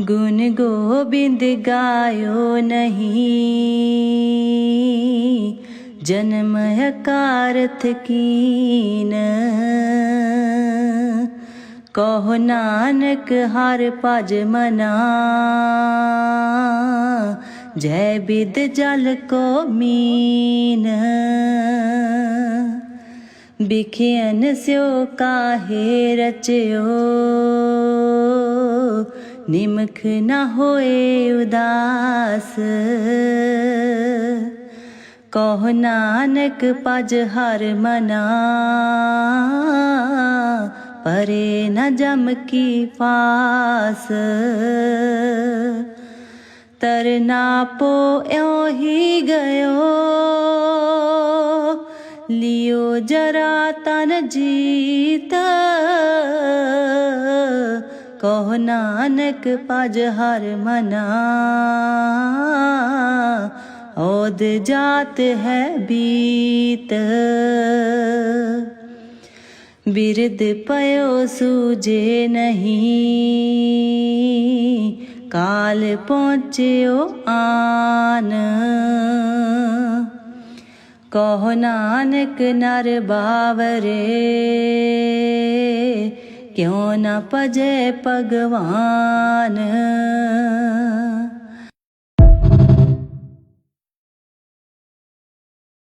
ਗੁਣ ਗੋਬਿੰਦ ਗਾਇਓ ਨਹੀਂ। ਜਨਮ ਹਕਾਰਥ ਕੀਨ। ਕਹੋ ਨਾਨਕ ਹਰ ਭਜ ਮਨਾ। ਜੈ ਬਿਦ ਜਲ ਕੋ ਮੀਨ। ਬਿਖਿਆਨ ਸਿਓ ਕਾਹੇ ਰਚਿਓ। ਨਿਮਖ ਨਾ ਹੋਏ ਉਦਾਸ। ਕਹ ਨਾਨਕ ਪਜ ਹਰ ਮਨਾ। ਪਰੇ ਨ ਜਮ ਕੀ ਪਾਸ ਤਰਨਾ ਪੋ ਇਉ ਹੀ ਗਇਓ। ਲਿਓ ਜਰਾ ਤਨ ਜੀਤ। ਕਹ ਨਾਨਕ ਭਜ ਹਰ ਮਨਾ। ਔਦ ਜਾਤ ਹੈ ਬੀਤ। ਬਿਰਦ ਪਇਓ ਸੂਜੇ ਨਹੀਂ। ਕਾਲ ਪਹੁੰਚਿਓ ਆਨ। ਕਹੋ ਨਾਨਕ ਨਰ ਬਾਵਰੇ। क्यों न भजे भगवान?